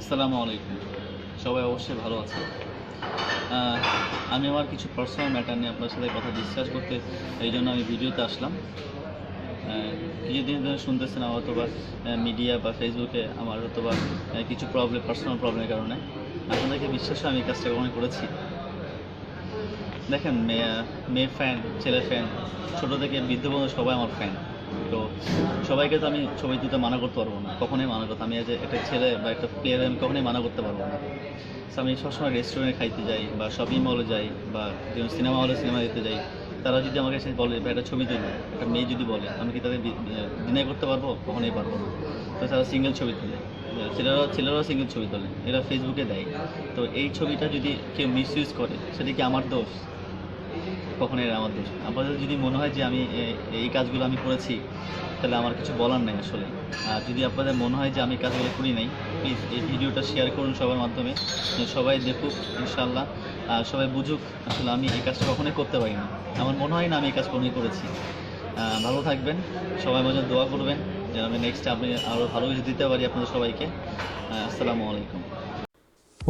আসসালামু আলাইকুম। সবাই অবশ্যই ভালো আছে আমি আমার কিছু পার্সোনাল ম্যাটার নিয়ে আপনার সাথে কথা ডিসকাস করতে এই জন্য আমি ভিডিওতে আসলাম। কিছুদিন ধরে শুনতেছেন হয়তো বা মিডিয়া বা ফেসবুকে আমার হয়তো বা কিছু প্রবলেম পার্সোনাল প্রবলেমের কারণে। আপনাদেরকে বিশ্বাস আমি কাজটা কখনোই করেছি। দেখেন, মেয়ে মেয়ে ফ্যান ছেলে ফ্যান ছোটো থেকে বৃদ্ধ বন্ধু সবাই আমার ফ্যান তো সবাইকে তো আমি ছবি তুলতে মানা করতে পারব না, কখনোই মানা করতে আমি যে একটা ছেলে বা একটা প্লেয়ার আমি কখনোই মানা করতে পারব না। আমি সবসময় রেস্টুরেন্টে খাইতে যাই বা শপিং মলে যাই বা যেমন সিনেমা হলে সিনেমা দেখতে যাই, তারা যদি আমাকে এসে বলে বা একটা ছবি তুলি। একটা মেয়ে যদি বলে, আমি কি তাদের ডিনাই করতে পারব? কখনোই পারব না। তো তারা সিঙ্গেল ছবি তুলে। ছেলেরা ছেলেরাও সিঙ্গেল ছবি তোলে। এরা ফেসবুকে দেয়। তো এই ছবিটা যদি কেউ মিস ইউজ করে, সেটা কি আমার দোষ? কখনোই দোষ আপনাদের যদি মনে হয় যে আমি এই কাজগুলো আমি করেছি, তাহলে আমার কিছু বলার নেই আসলে। আর যদি আপনাদের মনে হয় যে আমি কাজগুলো করি নাই প্লিজ এই ভিডিওটা শেয়ার করুন সবার মাধ্যমে সবাই দেখুক ইনশাল্লাহ আর সবাই বুঝুক, আসলে আমি এই কাজটা কখনোই করতে পারি না। আমার মনে হয় না আমি এই কাজ কখনোই করেছি। ভালো থাকবেন, সবাই মাঝে দোয়া করবেন, যেন আমি নেক্সট আপনি আরও ভালো কিছু দিতে পারি আপনাদের সবাইকে। আসসালামু আলাইকুম।